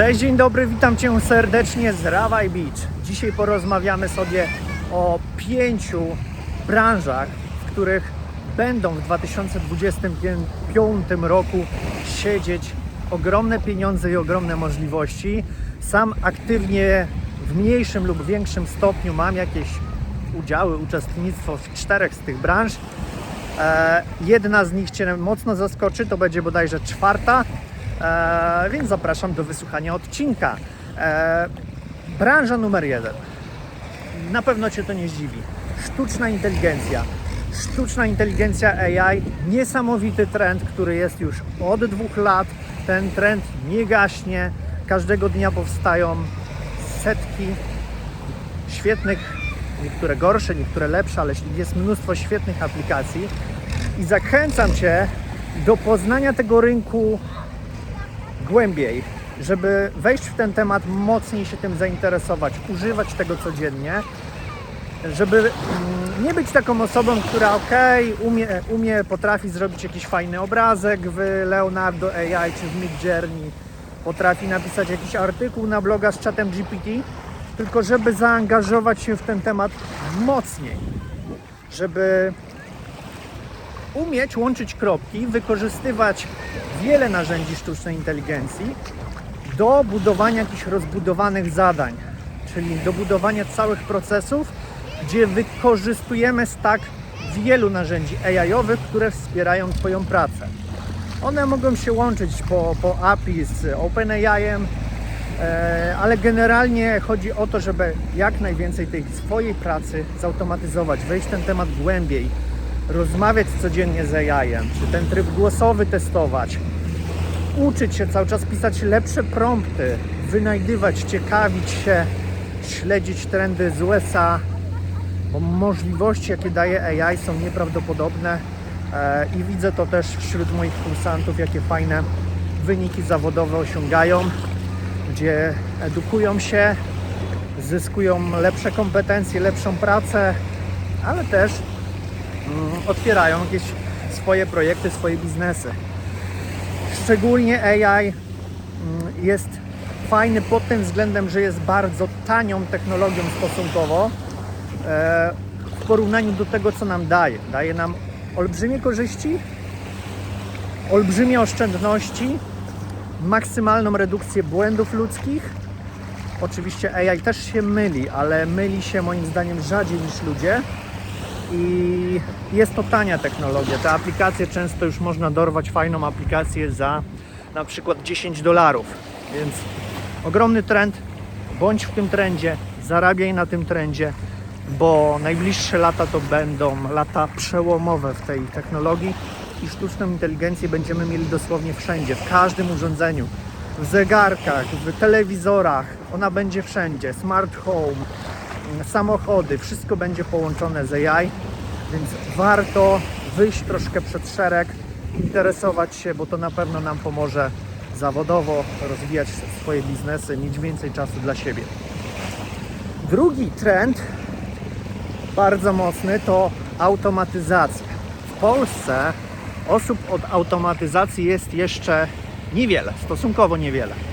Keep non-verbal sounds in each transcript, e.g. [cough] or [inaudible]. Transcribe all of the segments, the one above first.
Cześć, dzień dobry, witam Cię serdecznie z Rawaj Beach. Dzisiaj porozmawiamy sobie o pięciu branżach, w których będą w 2025 roku siedzieć ogromne pieniądze i ogromne możliwości. Sam aktywnie w mniejszym lub większym stopniu mam jakieś udziały, uczestnictwo w czterech z tych branż. E, jedna z nich Cię mocno zaskoczy, to będzie bodajże czwarta, e, więc zapraszam do wysłuchania odcinka. E, branża numer jeden. Na pewno Cię to nie zdziwi. Sztuczna inteligencja. Sztuczna inteligencja AI, niesamowity trend, który jest już od dwóch lat. Ten trend nie gaśnie. Każdego dnia powstają setki świetnych, niektóre gorsze, niektóre lepsze, ale jest mnóstwo świetnych aplikacji i zachęcam Cię do poznania tego rynku głębiej, żeby wejść w ten temat, mocniej się tym zainteresować, używać tego codziennie, żeby mm, nie być taką osobą, która ok, umie, umie, potrafi zrobić jakiś fajny obrazek w Leonardo AI czy w Midjourney, potrafi napisać jakiś artykuł na bloga z czatem GPT, tylko żeby zaangażować się w ten temat mocniej, żeby umieć łączyć kropki, wykorzystywać wiele narzędzi sztucznej inteligencji do budowania jakichś rozbudowanych zadań, czyli do budowania całych procesów, gdzie wykorzystujemy stack wielu narzędzi AI-owych, które wspierają Twoją pracę. One mogą się łączyć po, po API z OpenAI-em, e, ale generalnie chodzi o to, żeby jak najwięcej tej swojej pracy zautomatyzować, wejść w ten temat głębiej, rozmawiać codziennie z AI-em, czy ten tryb głosowy testować, uczyć się cały czas pisać lepsze prompty, wynajdywać, ciekawić się, śledzić trendy z USA, bo możliwości, jakie daje AI, są nieprawdopodobne e, i widzę to też wśród moich kursantów, jakie fajne wyniki zawodowe osiągają, gdzie edukują się, zyskują lepsze kompetencje, lepszą pracę, ale też otwierają jakieś swoje projekty, swoje biznesy. Szczególnie AI mm, jest fajny pod tym względem, że jest bardzo tanią technologią stosunkowo e, w porównaniu do tego, co nam daje. Daje nam olbrzymie korzyści, olbrzymie oszczędności, maksymalną redukcję błędów ludzkich. Oczywiście AI też się myli, ale myli się moim zdaniem rzadziej niż ludzie i jest to tania technologia. Te aplikacje często już można dorwać fajną aplikację za na przykład 10 dolarów. Więc ogromny trend, bądź w tym trendzie, zarabiaj na tym trendzie, bo najbliższe lata to będą lata przełomowe w tej technologii i sztuczną inteligencję będziemy mieli dosłownie wszędzie, w każdym urządzeniu, w zegarkach, w telewizorach, ona będzie wszędzie, smart home, samochody, wszystko będzie połączone z AI, więc warto wyjść troszkę przed szereg, interesować się, bo to na pewno nam pomoże zawodowo rozwijać swoje biznesy, mieć więcej czasu dla siebie. Drugi trend, bardzo mocny, to automatyzacja. W Polsce osób od automatyzacji jest jeszcze niewiele, stosunkowo niewiele.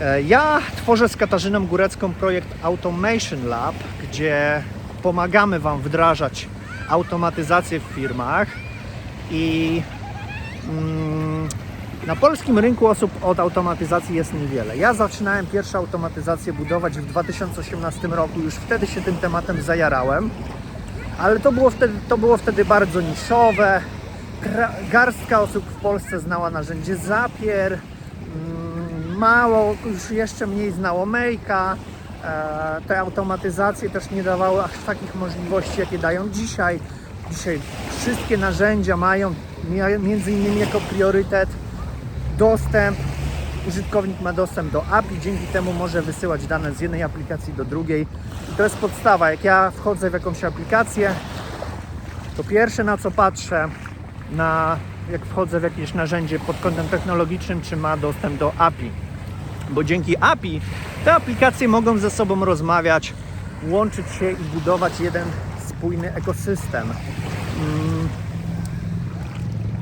E, Ja tworzę z Katarzyną Górecką projekt Automation Lab, gdzie pomagamy Wam wdrażać automatyzację w firmach i mm, na polskim rynku osób od automatyzacji jest niewiele. Ja zaczynałem pierwsze automatyzacje budować w 2018 roku, już wtedy się tym tematem zajarałem, ale to było wtedy, to było wtedy bardzo niszowe. Garstka osób w Polsce znała narzędzie Zapier, mało, już jeszcze mniej znało Make'a. E, Te automatyzacje też nie dawały aż takich możliwości, jakie dają dzisiaj. Dzisiaj wszystkie narzędzia mają między innymi jako priorytet dostęp. Użytkownik ma dostęp do API, dzięki temu może wysyłać dane z jednej aplikacji do drugiej. I to jest podstawa. Jak ja wchodzę w jakąś aplikację, to pierwsze na co patrzę, na jak wchodzę w jakieś narzędzie pod kątem technologicznym, czy ma dostęp do API. Bo dzięki API te aplikacje mogą ze sobą rozmawiać, łączyć się i budować jeden spójny ekosystem. Mm,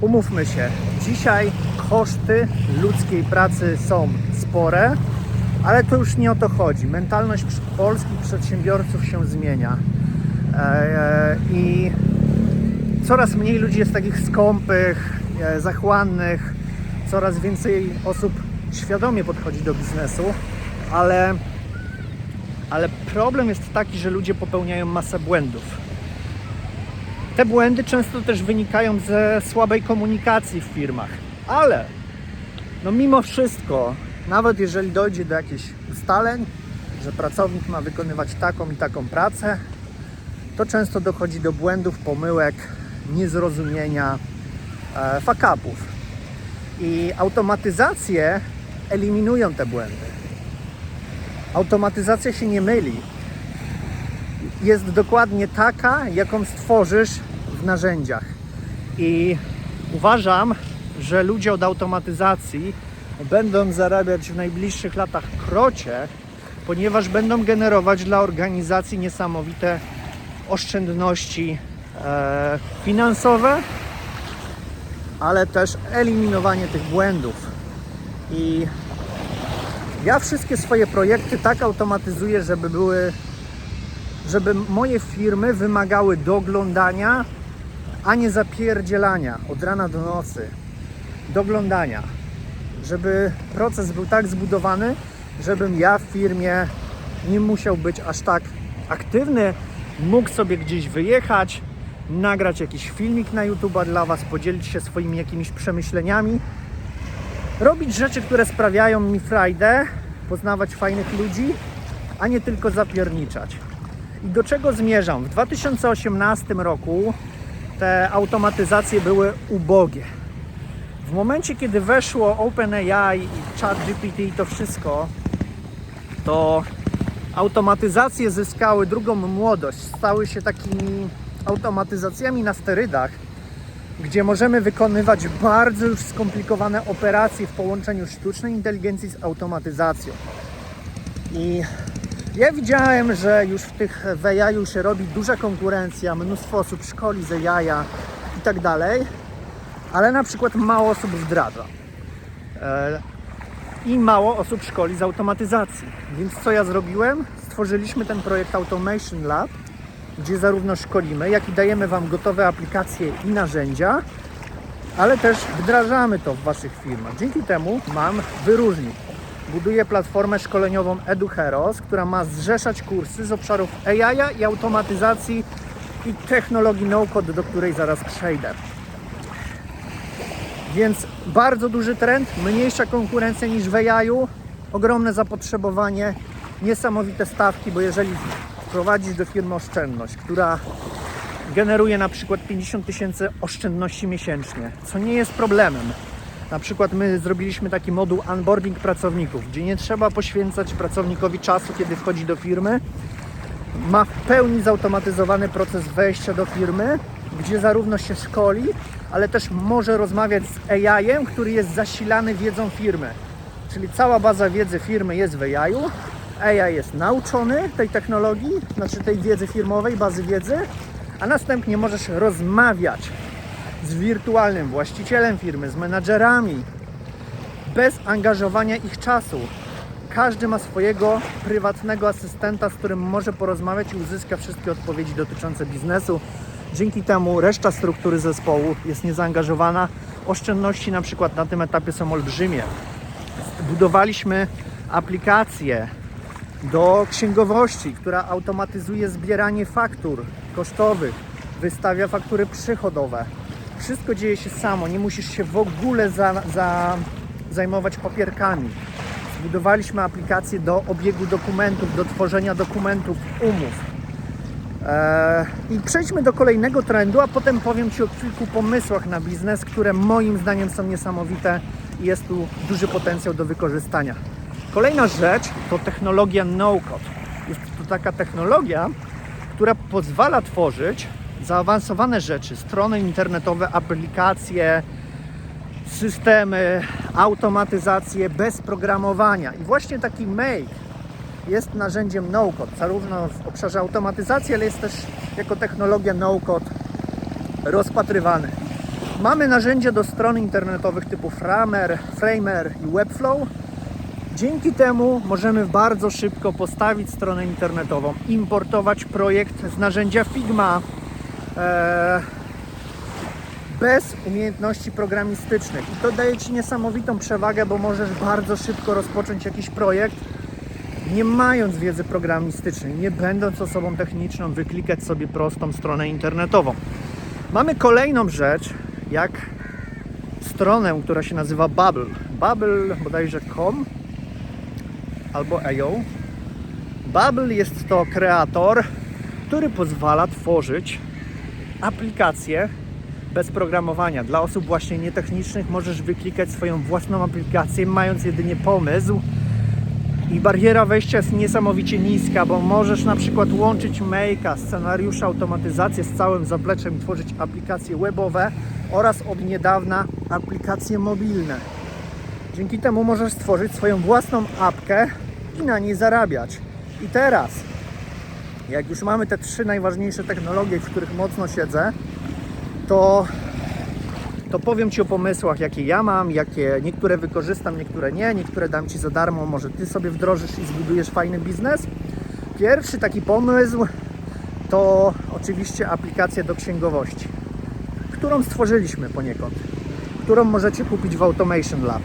Umówmy się, dzisiaj koszty ludzkiej pracy są spore, ale to już nie o to chodzi. Mentalność polskich przedsiębiorców się zmienia. E, I coraz mniej ludzi jest takich skąpych, e, zachłannych, coraz więcej osób świadomie podchodzi do biznesu, ale, ale problem jest taki, że ludzie popełniają masę błędów. Te błędy często też wynikają ze słabej komunikacji w firmach, ale no mimo wszystko, nawet jeżeli dojdzie do jakichś ustaleń, że pracownik ma wykonywać taką i taką pracę, to często dochodzi do błędów, pomyłek, niezrozumienia, e, fuck-upów. I automatyzacje eliminują te błędy. Automatyzacja się nie myli. Jest dokładnie taka, jaką stworzysz w narzędziach. I uważam, że ludzie od automatyzacji będą zarabiać w najbliższych latach krocie, ponieważ będą generować dla organizacji niesamowite oszczędności e, finansowe, ale też eliminowanie tych błędów. I ja wszystkie swoje projekty tak automatyzuję, żeby były, żeby moje firmy wymagały doglądania, a nie zapierdzielania od rana do nocy. Doglądania. Żeby proces był tak zbudowany, żebym ja w firmie nie musiał być aż tak aktywny, mógł sobie gdzieś wyjechać, nagrać jakiś filmik na YouTube dla Was, podzielić się swoimi jakimiś przemyśleniami, robić rzeczy, które sprawiają mi frajdę, poznawać fajnych ludzi, a nie tylko zapierniczać. I do czego zmierzam? W 2018 roku te automatyzacje były ubogie. W momencie, kiedy weszło OpenAI i ChatGPT i to wszystko, to automatyzacje zyskały drugą młodość, stały się takimi automatyzacjami na sterydach, gdzie możemy wykonywać bardzo już skomplikowane operacje w połączeniu sztucznej inteligencji z automatyzacją. I ja widziałem, że już w tych w AI się robi duża konkurencja, mnóstwo osób szkoli z AI i tak dalej, ale na przykład mało osób wdraża. E, i mało osób szkoli z automatyzacji. Więc co ja zrobiłem? Stworzyliśmy ten projekt Automation Lab, gdzie zarówno szkolimy, jak i dajemy Wam gotowe aplikacje i narzędzia, ale też wdrażamy to w Waszych firmach. Dzięki temu mam wyróżnik. Buduję platformę szkoleniową EduHeroes, która ma zrzeszać kursy z obszarów AI i automatyzacji i technologii no-code, do której zaraz przejdę. Więc bardzo duży trend, mniejsza konkurencja niż w AI-u, ogromne zapotrzebowanie, niesamowite stawki, bo jeżeli wprowadzisz do firmy oszczędność, która generuje na przykład 50 tysięcy oszczędności miesięcznie, co nie jest problemem. Na przykład my zrobiliśmy taki moduł onboarding pracowników, gdzie nie trzeba poświęcać pracownikowi czasu, kiedy wchodzi do firmy. Ma w pełni zautomatyzowany proces wejścia do firmy, gdzie zarówno się szkoli, ale też może rozmawiać z AI-em, który jest zasilany wiedzą firmy. Czyli cała baza wiedzy firmy jest w AI-u. AI jest nauczony tej technologii, znaczy tej wiedzy firmowej, bazy wiedzy, a następnie możesz rozmawiać z wirtualnym właścicielem firmy, z menadżerami, bez angażowania ich czasu. Każdy ma swojego prywatnego asystenta, z którym może porozmawiać i uzyska wszystkie odpowiedzi dotyczące biznesu. Dzięki temu reszta struktury zespołu jest niezaangażowana. Oszczędności na przykład na tym etapie są olbrzymie. Budowaliśmy aplikację do księgowości, która automatyzuje zbieranie faktur kosztowych, wystawia faktury przychodowe. Wszystko dzieje się samo, nie musisz się w ogóle za, za, zajmować papierkami. Zbudowaliśmy aplikację do obiegu dokumentów, do tworzenia dokumentów, umów. Eee, I przejdźmy do kolejnego trendu, a potem powiem Ci o kilku pomysłach na biznes, które moim zdaniem są niesamowite i jest tu duży potencjał do wykorzystania. Kolejna rzecz to technologia no-code. Jest to taka technologia, która pozwala tworzyć zaawansowane rzeczy, strony internetowe, aplikacje, systemy, automatyzację bez programowania. I właśnie taki Make jest narzędziem no-code, zarówno w obszarze automatyzacji, ale jest też jako technologia no-code rozpatrywany. Mamy narzędzia do stron internetowych typu Framer, Framer i Webflow. Dzięki temu możemy bardzo szybko postawić stronę internetową, importować projekt z narzędzia Figma e, bez umiejętności programistycznych. I to daje Ci niesamowitą przewagę, bo możesz bardzo szybko rozpocząć jakiś projekt, nie mając wiedzy programistycznej, nie będąc osobą techniczną, wyklikać sobie prostą stronę internetową. Mamy kolejną rzecz, jak stronę, która się nazywa Bubble. Bubble bodajże com albo AO. Bubble jest to kreator, który pozwala tworzyć aplikacje bez programowania. Dla osób właśnie nietechnicznych możesz wyklikać swoją własną aplikację, mając jedynie pomysł. I bariera wejścia jest niesamowicie niska, bo możesz na przykład łączyć Make'a, scenariusze, automatyzację z całym zapleczem i tworzyć aplikacje webowe oraz od niedawna aplikacje mobilne. Dzięki temu możesz stworzyć swoją własną apkę i na niej zarabiać. I teraz, jak już mamy te trzy najważniejsze technologie, w których mocno siedzę, to, to powiem Ci o pomysłach, jakie ja mam, jakie niektóre wykorzystam, niektóre nie, niektóre dam Ci za darmo, może Ty sobie wdrożysz i zbudujesz fajny biznes. Pierwszy taki pomysł to oczywiście aplikacja do księgowości, którą stworzyliśmy poniekąd, którą możecie kupić w Automation Lab,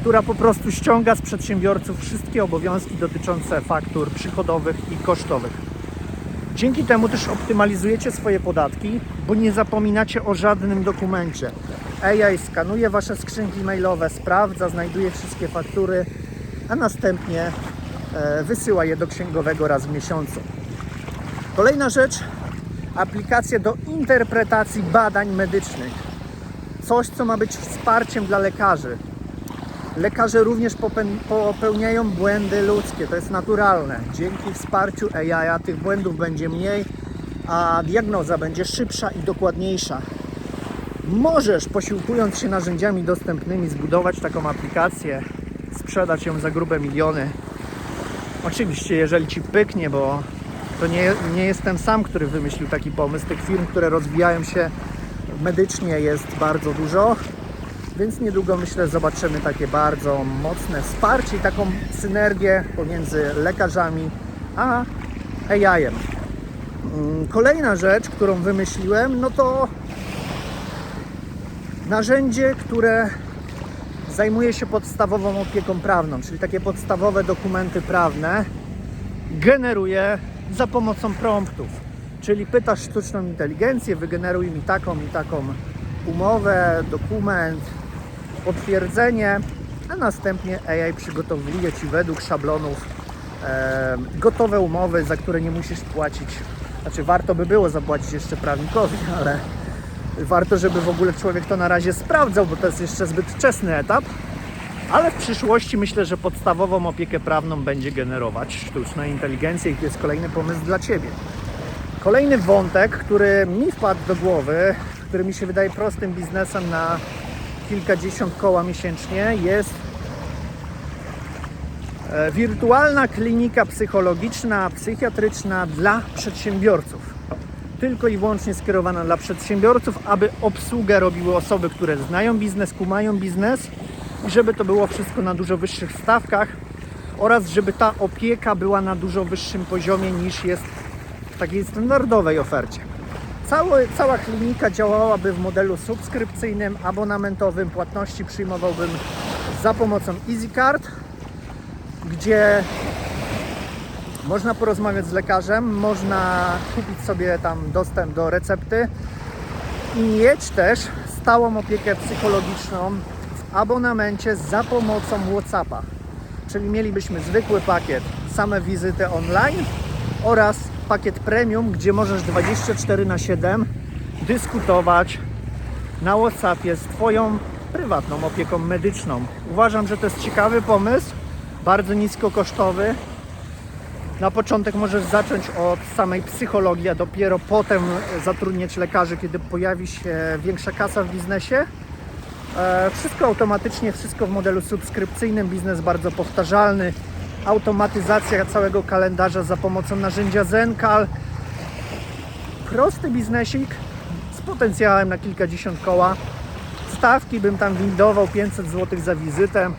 która po prostu ściąga z przedsiębiorców wszystkie obowiązki dotyczące faktur przychodowych i kosztowych. Dzięki temu też optymalizujecie swoje podatki, bo nie zapominacie o żadnym dokumencie. AI skanuje Wasze skrzynki mailowe, sprawdza, znajduje wszystkie faktury, a następnie e, wysyła je do księgowego raz w miesiącu. Kolejna rzecz, aplikacja do interpretacji badań medycznych. Coś, co ma być wsparciem dla lekarzy. Lekarze również popełniają błędy ludzkie, to jest naturalne. Dzięki wsparciu AI tych błędów będzie mniej, a diagnoza będzie szybsza i dokładniejsza. Możesz, posiłkując się narzędziami dostępnymi, zbudować taką aplikację, sprzedać ją za grube miliony. Oczywiście, jeżeli ci pyknie, bo to nie, nie jestem sam, który wymyślił taki pomysł. Tych firm, które rozwijają się medycznie jest bardzo dużo. Więc niedługo myślę zobaczymy takie bardzo mocne wsparcie i taką synergię pomiędzy lekarzami a AI-em. Mm, Kolejna rzecz, którą wymyśliłem, no to narzędzie, które zajmuje się podstawową opieką prawną, czyli takie podstawowe dokumenty prawne, generuje za pomocą promptów. Czyli pytasz sztuczną inteligencję, wygeneruj mi taką i taką umowę, dokument, potwierdzenie, a następnie AI przygotowuje Ci według szablonów e, gotowe umowy, za które nie musisz płacić. Znaczy warto by było zapłacić jeszcze prawnikowi, [laughs] ale warto, żeby w ogóle człowiek to na razie sprawdzał, bo to jest jeszcze zbyt wczesny etap. Ale w przyszłości myślę, że podstawową opiekę prawną będzie generować sztuczna inteligencja i to jest kolejny pomysł dla Ciebie. Kolejny wątek, który mi wpadł do głowy, który mi się wydaje prostym biznesem na kilkadziesiąt koła miesięcznie, jest e, wirtualna klinika psychologiczna, psychiatryczna dla przedsiębiorców. Tylko i wyłącznie skierowana dla przedsiębiorców, aby obsługę robiły osoby, które znają biznes, kumają biznes i żeby to było wszystko na dużo wyższych stawkach oraz żeby ta opieka była na dużo wyższym poziomie niż jest w takiej standardowej ofercie. Cały, cała klinika działałaby w modelu subskrypcyjnym, abonamentowym. Płatności przyjmowałbym za pomocą EasyCard, gdzie można porozmawiać z lekarzem, można kupić sobie tam dostęp do recepty i mieć też stałą opiekę psychologiczną w abonamencie za pomocą WhatsAppa. Czyli mielibyśmy zwykły pakiet, same wizyty online oraz pakiet premium, gdzie możesz 24 na 7 dyskutować na WhatsAppie z Twoją prywatną opieką medyczną. Uważam, że to jest ciekawy pomysł, bardzo niskokosztowy. Na początek możesz zacząć od samej psychologii, a dopiero potem zatrudniać lekarzy, kiedy pojawi się większa kasa w biznesie. E, Wszystko automatycznie, wszystko w modelu subskrypcyjnym, biznes bardzo powtarzalny, automatyzacja całego kalendarza za pomocą narzędzia Zencal. Prosty biznesik z potencjałem na kilkadziesiąt koła. Stawki bym tam windował 500 zł za wizytę.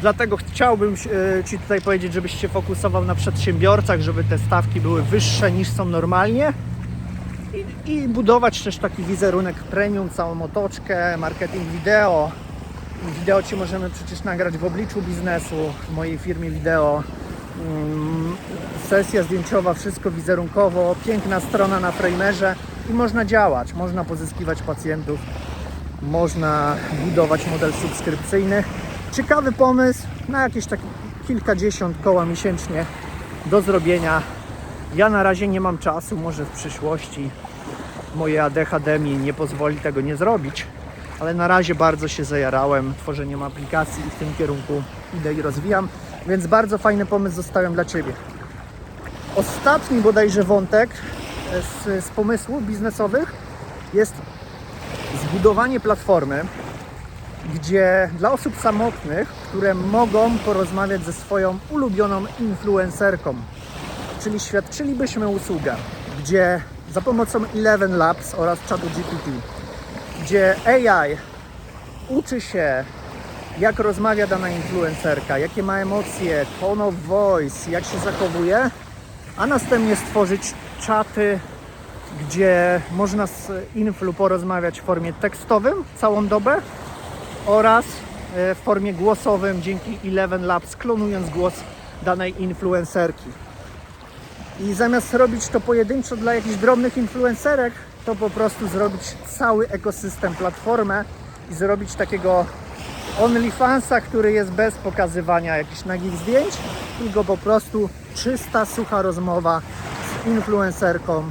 Dlatego chciałbym e, Ci tutaj powiedzieć, żebyś się fokusował na przedsiębiorcach, żeby te stawki były wyższe niż są normalnie i, i budować też taki wizerunek premium, całą otoczkę, marketing wideo. Wideo Ci możemy przecież nagrać w obliczu biznesu, w mojej firmie wideo. Mm, Sesja zdjęciowa, wszystko wizerunkowo, piękna strona na Framerze i można działać, można pozyskiwać pacjentów, można budować model subskrypcyjny. Ciekawy pomysł na jakieś takie kilkadziesiąt koła miesięcznie do zrobienia. Ja na razie nie mam czasu, może w przyszłości moje ADHD mi nie pozwoli tego nie zrobić, ale na razie bardzo się zajarałem tworzeniem aplikacji i w tym kierunku idę i rozwijam, więc bardzo fajny pomysł zostawiam dla Ciebie. Ostatni bodajże wątek e, z, z pomysłów biznesowych jest zbudowanie platformy, gdzie dla osób samotnych, które mogą porozmawiać ze swoją ulubioną influencerką, czyli świadczylibyśmy usługę, gdzie za pomocą Eleven Labs oraz czatu GPT, gdzie AI uczy się, jak rozmawia dana influencerka, jakie ma emocje, tone of voice, jak się zachowuje, a następnie stworzyć czaty, gdzie można z influ porozmawiać w formie tekstowym całą dobę oraz e, w formie głosowym dzięki Eleven Labs, klonując głos danej influencerki. I zamiast robić to pojedynczo dla jakichś drobnych influencerek, to po prostu zrobić cały ekosystem, platformę i zrobić takiego OnlyFansa, który jest bez pokazywania jakichś nagich zdjęć, tylko po prostu czysta, sucha rozmowa z influencerką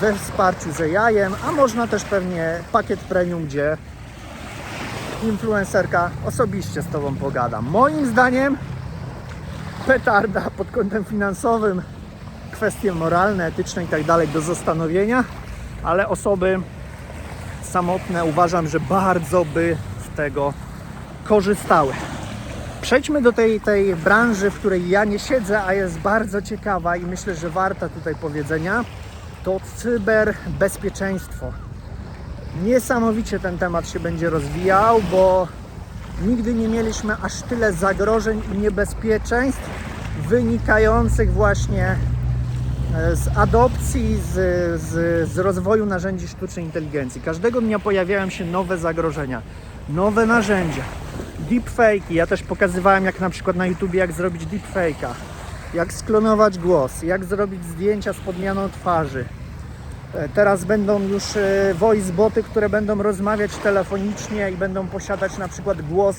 we wsparciu z AI-em, a można też pewnie pakiet premium, gdzie influencerka osobiście z Tobą pogada. Moim zdaniem petarda pod kątem finansowym, kwestie moralne, etyczne i tak dalej do zastanowienia, ale osoby samotne uważam, że bardzo by z tego korzystały. Przejdźmy do tej, tej branży, w której ja nie siedzę, a jest bardzo ciekawa i myślę, że warta tutaj powiedzenia. To cyberbezpieczeństwo. Niesamowicie ten temat się będzie rozwijał, bo nigdy nie mieliśmy aż tyle zagrożeń i niebezpieczeństw wynikających właśnie z adopcji, z, z, z rozwoju narzędzi sztucznej inteligencji. Każdego dnia pojawiają się nowe zagrożenia, nowe narzędzia, deepfake. Ja też pokazywałem, jak na przykład na YouTube, jak zrobić deepfake'a, jak sklonować głos, jak zrobić zdjęcia z podmianą twarzy. E, Teraz będą już e, voice boty, które będą rozmawiać telefonicznie i będą posiadać na przykład głos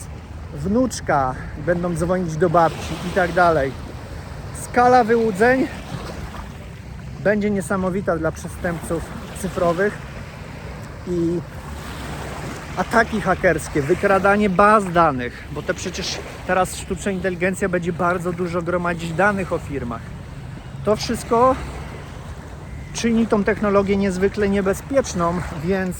wnuczka, będą dzwonić do babci i tak dalej. Skala wyłudzeń będzie niesamowita dla przestępców cyfrowych i ataki hakerskie, wykradanie baz danych, bo to przecież teraz sztuczna inteligencja będzie bardzo dużo gromadzić danych o firmach. To wszystko czyni tą technologię niezwykle niebezpieczną, więc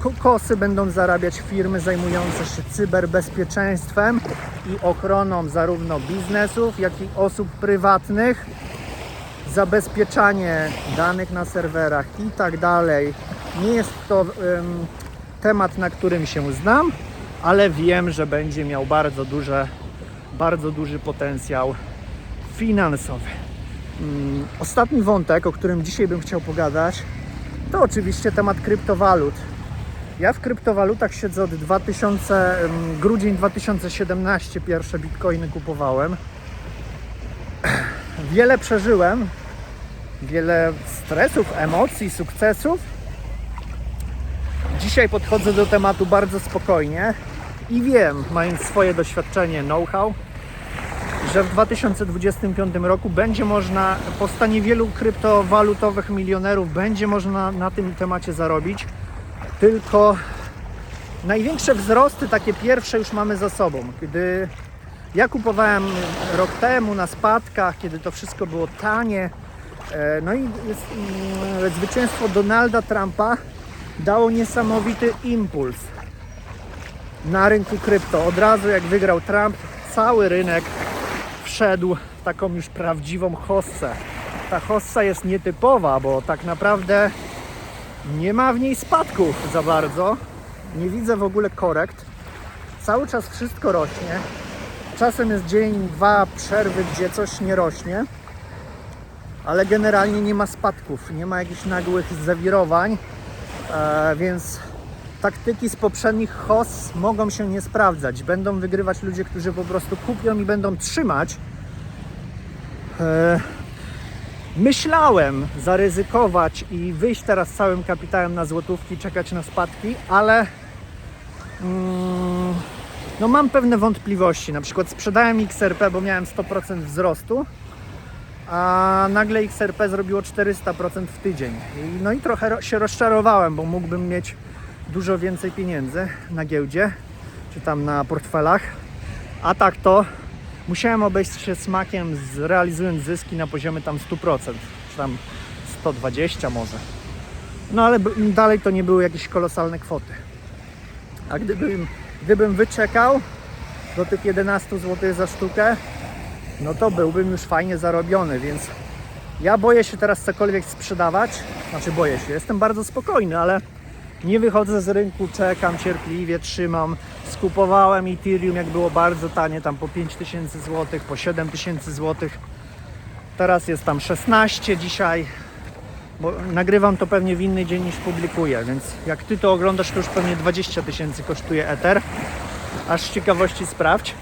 kokosy będą zarabiać firmy zajmujące się cyberbezpieczeństwem i ochroną zarówno biznesów, jak i osób prywatnych, zabezpieczanie danych na serwerach i tak dalej. Nie jest to em, temat, na którym się znam, ale wiem, że będzie miał bardzo duże, bardzo duży potencjał finansowy. Mm, Ostatni wątek, o którym dzisiaj bym chciał pogadać, to oczywiście temat kryptowalut. Ja w kryptowalutach siedzę od 2000, em, grudzień 2017 pierwsze bitcoiny kupowałem. Wiele przeżyłem, wiele stresów, emocji, sukcesów. Dzisiaj podchodzę do tematu bardzo spokojnie i wiem, mając swoje doświadczenie, know-how, że w 2025 roku będzie można, powstanie wielu kryptowalutowych milionerów, będzie można na tym temacie zarobić. Tylko największe wzrosty, takie pierwsze już mamy za sobą. Gdy ja kupowałem rok temu na spadkach, kiedy to wszystko było tanie, no i mm, zwycięstwo Donalda Trumpa dało niesamowity impuls na rynku krypto. Od razu jak wygrał Trump, cały rynek wszedł w taką już prawdziwą hossę. Ta hossa jest nietypowa, bo tak naprawdę Nie ma w niej spadków za bardzo. Nie widzę w ogóle korekt. Cały czas wszystko rośnie. Czasem jest dzień, dwa przerwy, gdzie coś nie rośnie. Ale generalnie nie ma spadków, nie ma jakichś nagłych zawirowań, e, więc taktyki z poprzednich hoss mogą się nie sprawdzać. Będą wygrywać ludzie, którzy po prostu kupią i będą trzymać. E, myślałem zaryzykować i wyjść teraz całym kapitałem na złotówki, czekać na spadki, ale mm, no mam pewne wątpliwości. Na przykład sprzedałem XRP, bo miałem 100% wzrostu, a nagle XRP zrobiło 400% w tydzień. No i trochę ro- się rozczarowałem, bo mógłbym mieć dużo więcej pieniędzy na giełdzie, czy tam na portfelach. A tak to musiałem obejść się smakiem, realizując zyski na poziomie tam 100%, czy tam 120 może. No ale dalej to nie były jakieś kolosalne kwoty. A gdybym, gdybym wyczekał do tych 11 zł za sztukę, no to byłbym już fajnie zarobiony, więc ja boję się teraz cokolwiek sprzedawać. Znaczy boję się, jestem bardzo spokojny, ale nie wychodzę z rynku, czekam cierpliwie, trzymam. Skupowałem Ethereum jak było bardzo tanie, tam po 5000 zł, po 7000 zł. Teraz jest tam 16 dzisiaj, bo nagrywam to pewnie w inny dzień niż publikuję, więc jak ty to oglądasz, to już pewnie 20 tysięcy kosztuje Ether. Aż z ciekawości sprawdź.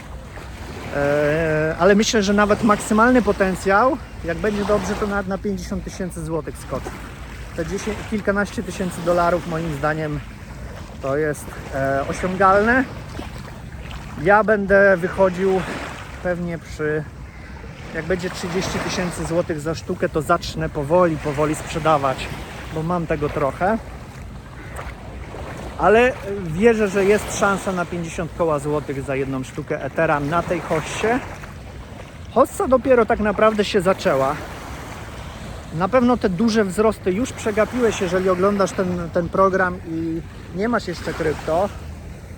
Eee, ale myślę, że nawet maksymalny potencjał, jak będzie dobrze, to nawet na 50 tysięcy złotych skoczy. Te 10, kilkanaście tysięcy dolarów moim zdaniem to jest e, osiągalne. Ja będę wychodził pewnie przy jak będzie 30 tysięcy złotych za sztukę, to zacznę powoli, powoli sprzedawać, bo mam tego trochę. Ale wierzę, że jest szansa na 50 koła złotych za jedną sztukę Ethera na tej hossie. Hossa dopiero tak naprawdę się zaczęła. Na pewno te duże wzrosty już przegapiłeś, jeżeli oglądasz ten, ten program i nie masz jeszcze krypto,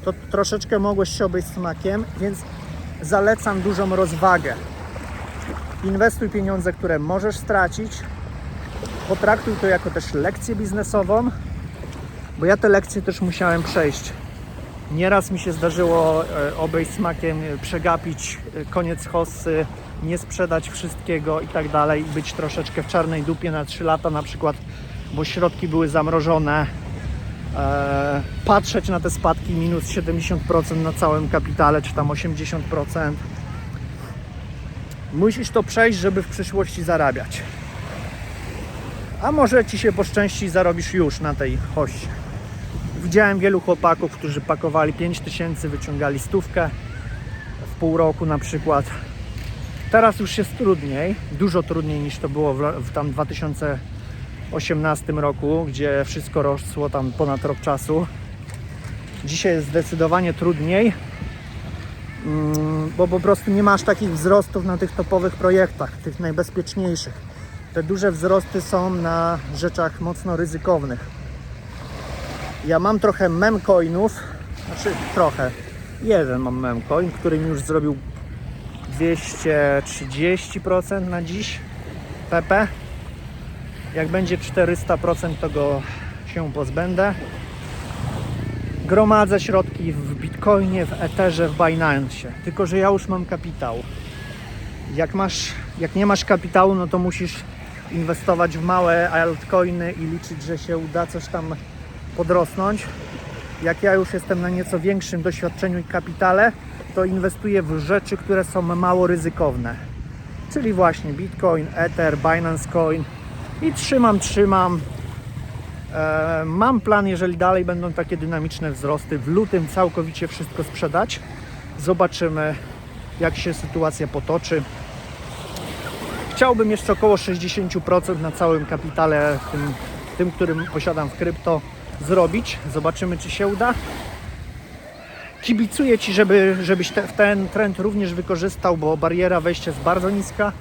to troszeczkę mogłeś się obejść smakiem, więc zalecam dużą rozwagę. Inwestuj pieniądze, które możesz stracić. Potraktuj to jako też lekcję biznesową, bo ja te lekcje też musiałem przejść. Nieraz mi się zdarzyło e, obejść smakiem, e, przegapić e, koniec hossy, nie sprzedać wszystkiego i tak dalej, być troszeczkę w czarnej dupie na 3 lata na przykład, bo środki były zamrożone. Patrzeć na te spadki minus 70% na całym kapitale, czy tam 80%. Musisz to przejść, żeby w przyszłości zarabiać. A może ci się poszczęści zarobisz już na tej hoście. Widziałem wielu chłopaków, którzy pakowali 5000, wyciągali stówkę w pół roku na przykład. Teraz już jest trudniej, dużo trudniej niż to było w, tam 2018 roku, gdzie wszystko rosło tam ponad rok czasu. Dzisiaj jest zdecydowanie trudniej, mm, bo po prostu nie masz takich wzrostów na tych topowych projektach, tych najbezpieczniejszych. Te duże wzrosty są na rzeczach mocno ryzykownych. Ja mam trochę memcoinów, znaczy trochę. Jeden mam memcoin, który mi już zrobił 230% na dziś PP. Jak będzie 400% to go się pozbędę. Gromadzę środki w Bitcoinie, w Etherze, w Binance. Tylko, że ja już mam kapitał. Jak, masz, jak nie masz kapitału, no to musisz inwestować w małe altcoiny i liczyć, że się uda coś tam podrosnąć. Jak ja już jestem na nieco większym doświadczeniu i kapitale, to inwestuję w rzeczy, które są mało ryzykowne. Czyli właśnie Bitcoin, Ether, Binance Coin i trzymam, trzymam. E, mam plan, jeżeli dalej będą takie dynamiczne wzrosty, w lutym całkowicie wszystko sprzedać. Zobaczymy, jak się sytuacja potoczy. Chciałbym jeszcze około 60% na całym kapitale, tym, tym, którym posiadam w krypto, zrobić. Zobaczymy, czy się uda. Kibicuję Ci, żeby, żebyś te, ten trend również wykorzystał, bo bariera wejścia jest bardzo niska.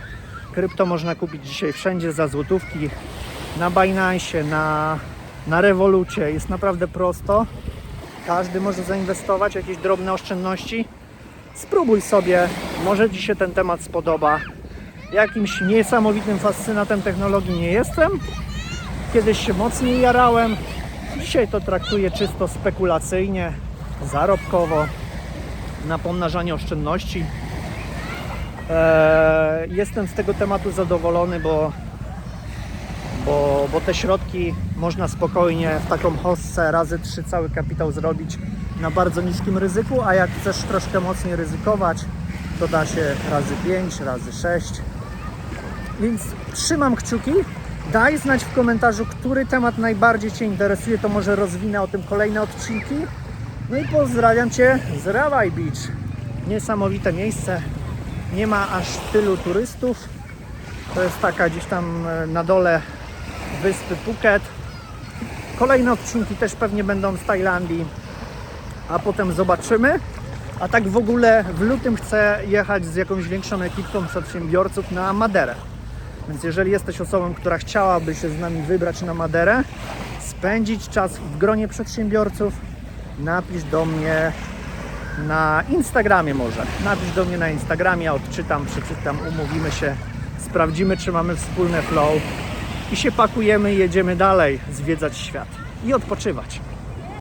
Krypto można kupić dzisiaj wszędzie za złotówki, na Binance, na, na Revolucie. Jest naprawdę prosto. Każdy może zainwestować jakieś drobne oszczędności. Spróbuj sobie, może Ci się ten temat spodoba. Jakimś niesamowitym fascynatem technologii nie jestem, Kiedyś się mocniej jarałem. Dzisiaj to traktuję czysto spekulacyjnie, zarobkowo, na pomnażanie oszczędności. Eee, jestem z tego tematu zadowolony, bo, bo, bo te środki można spokojnie w taką hossę razy 3 cały kapitał zrobić na bardzo niskim ryzyku, a jak chcesz troszkę mocniej ryzykować, to da się razy 5, razy 6. Więc trzymam kciuki. Daj znać w komentarzu, który temat najbardziej Cię interesuje, to może rozwinę o tym kolejne odcinki. No i pozdrawiam Cię z Rawaj Beach. Niesamowite miejsce. Nie ma aż tylu turystów. To jest taka gdzieś tam e, na dole wyspy Phuket. Kolejne odcinki też pewnie będą z Tajlandii, a potem zobaczymy. A tak w ogóle w lutym chcę jechać z jakąś większą ekipką przedsiębiorców na Maderę. Więc jeżeli jesteś osobą, która chciałaby się z nami wybrać na Maderę, spędzić czas w gronie przedsiębiorców, napisz do mnie na Instagramie może. Napisz do mnie na Instagramie, ja odczytam, przeczytam, umówimy się, sprawdzimy, czy mamy wspólne flow i się pakujemy i jedziemy dalej zwiedzać świat i odpoczywać.